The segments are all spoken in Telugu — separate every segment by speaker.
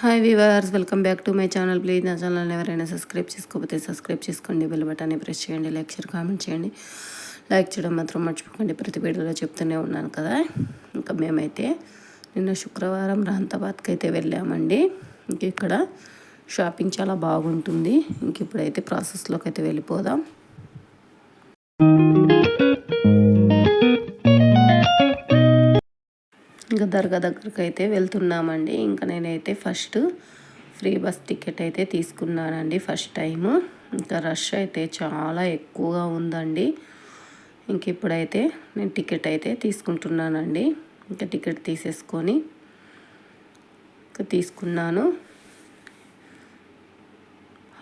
Speaker 1: Hi viewers welcome back to my channel. Please నా ఛానల్ ఎవరైనా సబ్స్క్రైబ్ చేసుకోకపోతే సబ్స్క్రైబ్ చేసుకోండి. బెల్ బటన్ని ప్రెస్ చేయండి లైక్ షేర్ కామెంట్ చేయండి. లైక్ చేయడం మాత్రం మర్చిపోకండి. ప్రతి వీడియోలో చెప్తూనే ఉన్నాను కదా. ఇంకా మేమైతే నిన్న శుక్రవారం రాంతాబాద్కి అయితే వెళ్ళామండి. ఇంక ఇక్కడ షాపింగ్ చాలా బాగుంటుంది. ఇంక ఇప్పుడైతే ప్రాసెస్లోకి అయితే వెళ్ళిపోదాం. దర్గా దగ్గరకు అయితే వెళ్తున్నామండి. ఇంకా నేనైతే ఫస్ట్ ఫ్రీ బస్ టికెట్ అయితే తీసుకున్నానండి ఫస్ట్ టైము. ఇంకా రష్ అయితే చాలా ఎక్కువగా ఉందండి. ఇంక ఇప్పుడైతే నేను టికెట్ అయితే తీసుకుంటున్నానండి. ఇంకా టికెట్ తీసేసుకొని ఇంకా తీసుకున్నాను.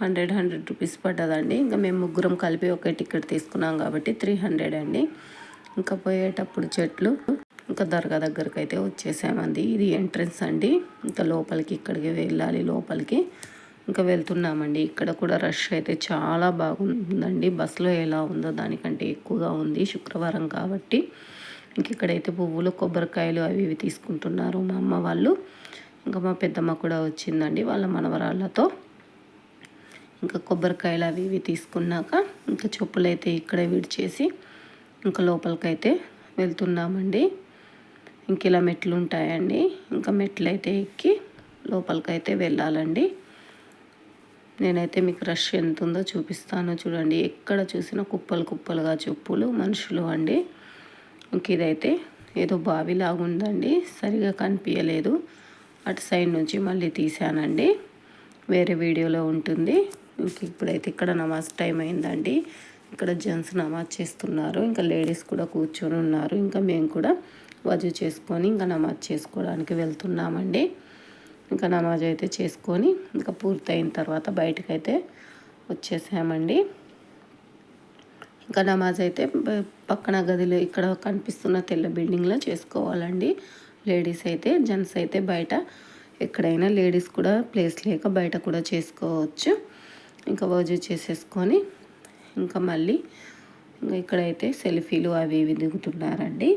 Speaker 1: హండ్రెడ్ హండ్రెడ్ రూపీస్ పడ్డదండి. ఇంకా మేము ముగ్గురం కలిపి ఒకే టికెట్ తీసుకున్నాం కాబట్టి త్రీ హండ్రెడ్ అండి. ఇంకా పోయేటప్పుడు చెట్లు ఇంకా దర్గా దగ్గరికి అయితే వచ్చేసామండి. ఇది ఎంట్రన్స్ అండి. ఇంకా లోపలికి ఇక్కడికి వెళ్ళాలి లోపలికి. ఇంకా వెళ్తున్నామండి. ఇక్కడ కూడా రష్ అయితే చాలా బాగుందండి. బస్సులో ఎలా ఉందో దానికంటే ఎక్కువగా ఉంది శుక్రవారం కాబట్టి. ఇంక ఇక్కడైతే పువ్వులు కొబ్బరికాయలు అవి ఇవి తీసుకుంటున్నారు మా అమ్మ వాళ్ళు. ఇంకా మా పెద్దమ్మ కూడా వచ్చిందండి వాళ్ళ మనవరాళ్ళతో. ఇంకా కొబ్బరికాయలు అవి ఇవి తీసుకున్నాక ఇంకా చెప్పులు అయితే ఇక్కడే విడిచేసి ఇంకా లోపలికైతే వెళ్తున్నామండి. ఇంక ఇలా మెట్లు ఉంటాయండి. ఇంకా మెట్లు అయితే ఎక్కి లోపలికైతే వెళ్ళాలండి. నేనైతే మీకు రష్ ఎంత ఉందో చూపిస్తాను చూడండి. ఎక్కడ చూసినా కుప్పలు కుప్పలుగా చెప్పులు మనుషులు అండి. ఇంక ఇదైతే ఏదో బావి లాగుందండి సరిగా కనిపించలేదు అటు సైడ్ నుంచి మళ్ళీ తీసానండి వేరే వీడియోలో ఉంటుంది. ఇంక ఇప్పుడైతే ఇక్కడ నమాజ్ టైం అయిందండి. ఇక్కడ జెంట్స్ నమాజ్ చేస్తున్నారు. ఇంకా లేడీస్ కూడా కూర్చొని ఉన్నారు. ఇంకా మేము కూడా వజు చేసుకొని ఇంకా నమాజ్ చేసుకోవడానికి వెళ్తున్నామండి. ఇంకా నమాజ్ అయితే చేసుకొని ఇంకా పూర్తయిన తర్వాత బయటకైతే వచ్చేసామండి. ఇంకా నమాజ్ అయితే పక్కన గదిలో ఇక్కడ కనిపిస్తున్న తెల్ల బిల్డింగ్లో చేసుకోవాలండి. లేడీస్ అయితే జెంట్స్ అయితే బయట ఎక్కడైనా లేడీస్ కూడా ప్లేస్ లేక బయట కూడా చేసుకోవచ్చు. ఇంకా వజు చేసేసుకొని ఇంకా మళ్ళీ ఇంకా ఇక్కడైతే సెల్ఫీలు అవి ఇవి దిగుతున్నారండి.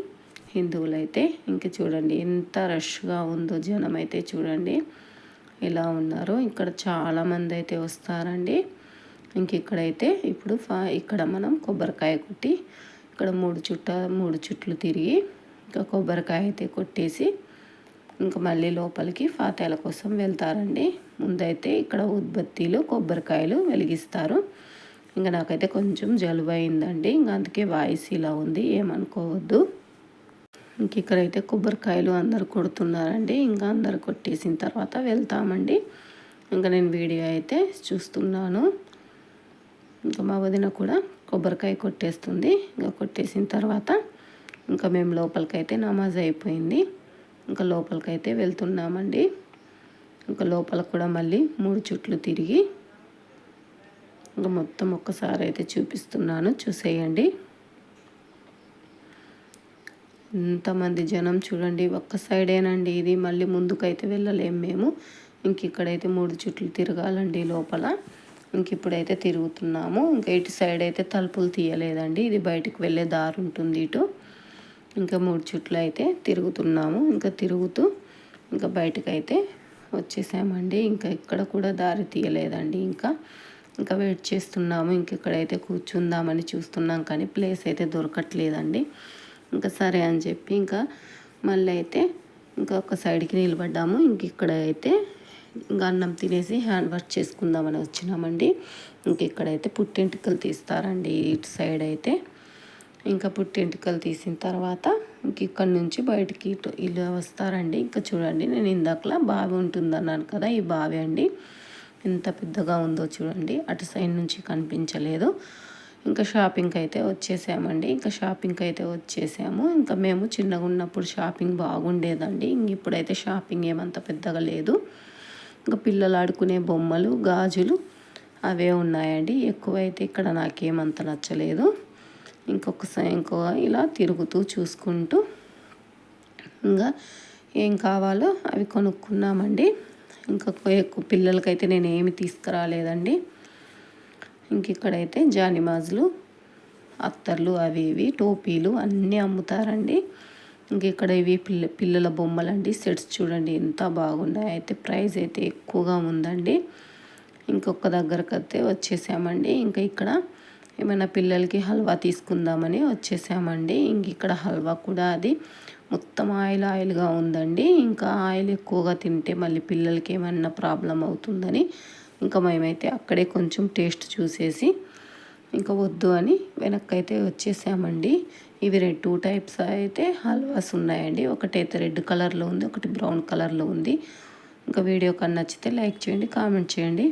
Speaker 1: హిందువులైతే ఇంకా చూడండి ఎంత రష్గా ఉందో జనం అయితే చూడండి. ఎలా ఉన్నారో ఇక్కడ చాలామంది అయితే వస్తారండి. ఇంక ఇక్కడైతే ఇప్పుడు ఇక్కడ మనం కొబ్బరికాయ కొట్టి ఇక్కడ మూడు చుట్ట మూడు చుట్లు తిరిగి ఇంకా కొబ్బరికాయ అయితే కొట్టేసి ఇంకా మళ్ళీ లోపలికి ఫాతాల కోసం వెళ్తారండి. ముందైతే ఇక్కడ ఉత్పత్తిలు కొబ్బరికాయలు వెలిగిస్తారు. ఇంకా నాకైతే కొంచెం జలుబు అయిందండి ఇంకా అందుకే వాయిస్ ఇలా ఉంది ఏమనుకోవద్దు. ఇంక ఇక్కడైతే కొబ్బరికాయలు అందరు కొడుతున్నారండి. ఇంకా అందరు కొట్టేసిన తర్వాత వెళ్తామండి. ఇంకా నేను వీడియో అయితే చూస్తున్నాను. ఇంకా మా వదిన కూడా కొబ్బరికాయ కొట్టేస్తుంది. ఇంకా కొట్టేసిన తర్వాత ఇంకా మేము లోపలికైతే నమాజ్ అయిపోయింది. ఇంకా లోపలికైతే వెళ్తున్నామండి. ఇంకా లోపల కూడా మళ్ళీ మూడు చుట్లు తిరిగి ఇంకా మొత్తం ఒక్కసారి అయితే చూపిస్తున్నాను. చూసేయండి. ఇంతమంది జనం చూడండి. ఒక్క సైడేనండి ఇది. మళ్ళీ ముందుకైతే వెళ్ళలేము మేము. ఇంక ఇక్కడైతే మూడు చుట్లు తిరగాలండి లోపల. ఇంక ఇప్పుడైతే తిరుగుతున్నాము. ఇంకా ఇటు సైడ్ అయితే తలుపులు తీయలేదండి. ఇది బయటకు వెళ్ళే దారి ఉంటుంది ఇటు. ఇంకా మూడు చుట్లు అయితే తిరుగుతున్నాము. ఇంకా తిరుగుతూ ఇంకా బయటకైతే వచ్చేసామండి. ఇంకా ఇక్కడ కూడా దారి తీయలేదండి. ఇంకా ఇంకా వెయిట్ చేస్తున్నాము ఇంకెక్కడైతే కూర్చుందామని చూస్తున్నాం కానీ ప్లేస్ అయితే దొరకట్లేదండి. ఇంకా సరే అని చెప్పి ఇంకా మళ్ళీ అయితే ఇంకా ఒక సైడ్కి నిలబడ్డాము. ఇంక ఇక్కడ అయితే ఇంకా అన్నం తినేసి హ్యాండ్ వాష్ చేసుకుందామని వచ్చినామండి. ఇంక ఇక్కడైతే పుట్టింటికలు తీస్తారండి ఇటు సైడ్ అయితే. ఇంకా పుట్టింటికలు తీసిన తర్వాత ఇంక ఇక్కడ నుంచి బయటికి ఇటు ఇల్లు వస్తారండి. ఇంకా చూడండి నేను ఇందాకలా బావి ఉంటుందన్నాను కదా ఈ బావి అండి. ఎంత పెద్దగా ఉందో చూడండి. అటు సైడ్ నుంచి కనిపించలేదు. ఇంకా షాపింగ్కి అయితే వచ్చేసామండి. ఇంకా షాపింగ్కి అయితే వచ్చేసాము. ఇంకా మేము చిన్నగా ఉన్నప్పుడు షాపింగ్ బాగుండేదండి. ఇంక ఇప్పుడైతే షాపింగ్ ఏమంత పెద్దగా లేదు. ఇంకా పిల్లలు ఆడుకునే బొమ్మలు గాజులు అవే ఉన్నాయండి. ఎక్కువైతే ఇక్కడ నాకేమంత నచ్చలేదు. ఇంకొకసారి ఇంకో ఇలా తిరుగుతూ చూసుకుంటూ ఇంకా ఏం కావాలో అవి కొనుక్కున్నామండి. ఇంకా ఎక్కువ పిల్లలకైతే నేను ఏమి తీసుకురాలేదండి. ఇంక ఇక్కడైతే జానిమాజులు అత్తర్లు అవి ఇవి టోపీలు అన్నీ అమ్ముతారండి. ఇంక ఇక్కడ ఇవి పిల్ల పిల్లల బొమ్మలండి సెట్స్ చూడండి ఎంత బాగున్నాయి. అయితే ప్రైస్ అయితే ఎక్కువగా ఉందండి. ఇంకొక దగ్గరకు అయితే వచ్చేసామండి. ఇంకా ఇక్కడ ఏమైనా పిల్లలకి హల్వా తీసుకుందామని వచ్చేసామండి. ఇంక ఇక్కడ హల్వా కూడా అది మొత్తం ఆయిల్ ఆయిల్గా ఉందండి. ఇంకా ఆయిల్ ఎక్కువగా తింటే మళ్ళీ పిల్లలకి ఏమన్నా ప్రాబ్లం అవుతుందని ఇంకా మేమైతే అక్కడే కొంచెం టేస్ట్ చూసేసి ఇంకా వద్దు అని వెనక్కి అయితే వచ్చేసామండి. ఇవి రెడ్ టూ టైప్స్ అయితే హల్వాస్ ఉన్నాయండి. ఒకటైతే రెడ్ కలర్లో ఉంది ఒకటి బ్రౌన్ కలర్లో ఉంది. ఇంకా వీడియో కన్నా నచ్చితే లైక్ చేయండి కామెంట్ చేయండి.